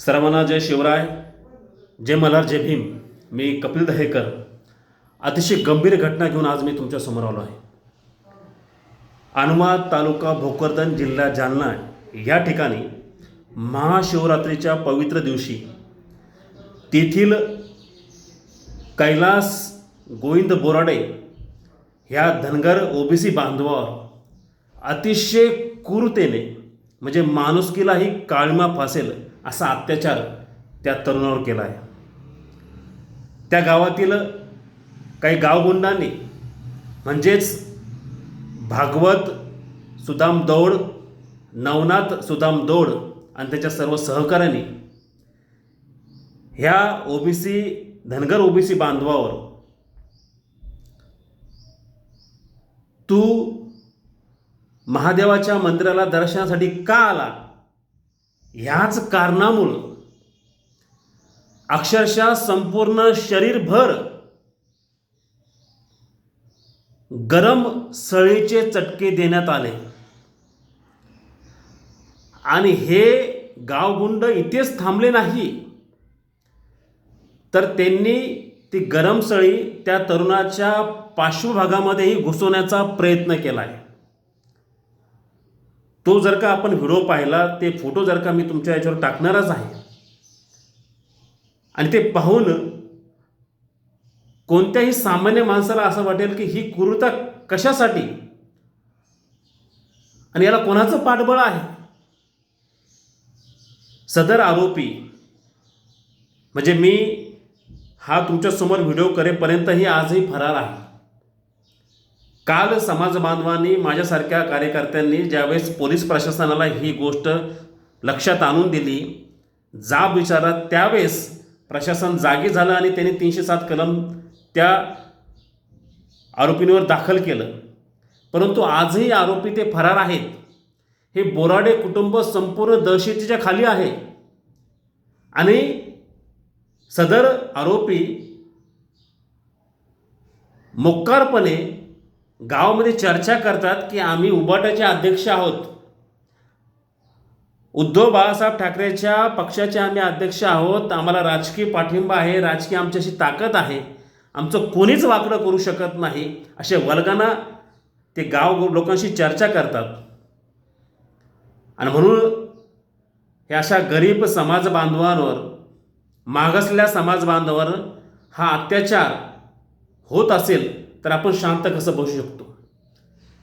सर्वांना जय शिवराय जय मल्हार जय भीम. मी कपिल दहेकर. अतिशय गंभीर घटना घेऊन आज मी तुमच्यासमोर आलो आहे. अनुमा तालुका भोकरदन जिल्हा जालना या ठिकाणी महाशिवरात्रीच्या पवित्र दिवशी तेथील कैलास गोविंद बोराडे ह्या धनगर ओबीसी बांधवावर अतिशय क्रूरतेने म्हणजे माणुसकीलाही काळीमा फासेल असा अत्याचार त्या तरुणावर केला आहे. त्या गावातील काही गावगुंडांनी म्हणजेच भागवत सुदाम दौड नवनाथ सुदाम दौड आणि त्याच्या सर्व सहकाऱ्यांनी ह्या ओबीसी धनगर ओबीसी बांधवावर तू महादेवाच्या मंदिराला दर्शनासाठी का आला? ह्याच कारणामुळं अक्षरशः संपूर्ण शरीरभर गरम सळीचे चटके देण्यात आले. आणि हे गावगुंड इथेच थांबले नाही. तर त्यांनी ती गरम सळी त्या तरुणाच्या पार्श्वभागामध्येही घुसवण्याचा प्रयत्न केला आहे तो जर का आपण व्हिडिओ पाहिला ते फोटो जर का मी तुमच्या याच्यावर टाकणारच आहे. आणि ते पाहून कोणत्याही सामान्य माणसाला असं वाटेल की ही क्रूरता कशासाठी? आणि याला कोणाचं पाठबळ आहे? सदर आरोपी म्हणजे मी हा तुमच्यासमोर व्हिडिओ करेपर्यंतही आजही फरार आहे. काल समाज बांधवांनी माझ्यासारख्या कार्यकर्त्यांनी ज्यावेळेस पोलीस प्रशासनाला ही गोष्ट लक्षात आणून दिली जाब विचारात त्यावेळेस प्रशासन जागी झालं आणि त्यांनी तीनशे सात कलम त्या आरोपींवर दाखल केलं. परंतु आजही आरोपी ते फरार आहेत. हे बोराडे कुटुंब संपूर्ण दहशतीच्या खाली आहे. आणि सदर आरोपी मोक्कारपणे गावामध्ये चर्चा करतात की आम्ही उबाटाचे अध्यक्ष आहोत. उद्धव बाळासाहेब ठाकरेच्या पक्षाचे आम्ही अध्यक्ष आहोत. आम्हाला राजकीय पाठिंबा आहे राजकीय आमच्याशी ताकद आहे. आमचं कोणीच वाकडं करू शकत नाही. असे वर्गांना ते गाव लोकांशी चर्चा करतात. आणि म्हणून हे अशा गरीब समाज बांधवांवर मागासलेल्या समाज हा अत्याचार होत असेल. तर आपण शांत कसं बसू शकतो?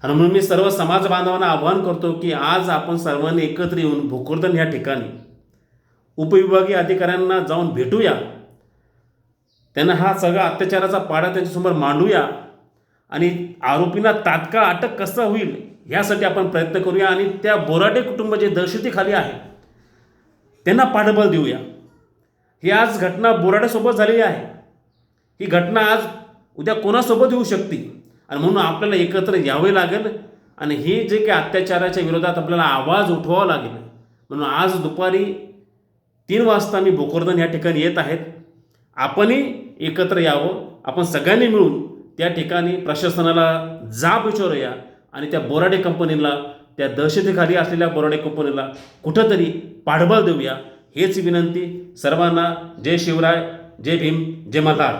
आणि म्हणून मी सर्व समाज बांधवांना आवाहन करतो की आज आपण सर्वांनी एकत्र येऊन भोकरदन या ठिकाणी उपविभागीय अधिकाऱ्यांना जाऊन भेटूया. त्यांना हा सगळा अत्याचाराचा पाडा त्यांच्यासमोर मांडूया. आणि आरोपींना तात्काळ अटक कसं होईल यासाठी आपण प्रयत्न करूया आणि त्या बोराटे कुटुंब जे दहशतीखाली आहे त्यांना पाठबळ देऊया. ही आज घटना बोराट्यासोबत झालेली आहे. ही घटना आज उद्या कोणासोबत येऊ शकते आणि म्हणून आपल्याला एकत्र यावे लागेल. आणि हे जे काही अत्याचाराच्या विरोधात आपल्याला आवाज उठवावा लागेल. म्हणून आज दुपारी तीन वाजता मी भोकरदन या ठिकाणी येत आहेत. आपणही एकत्र यावं. आपण सगळ्यांनी मिळून त्या ठिकाणी प्रशासनाला जाब विचारूया. आणि त्या बोराडे कंपनीला त्या दहशतीखाली असलेल्या बोराडे कंपनीला कुठंतरी पाठबळ देऊया. हेच विनंती सर्वांना. जय शिवराय जय भीम जय मल्हार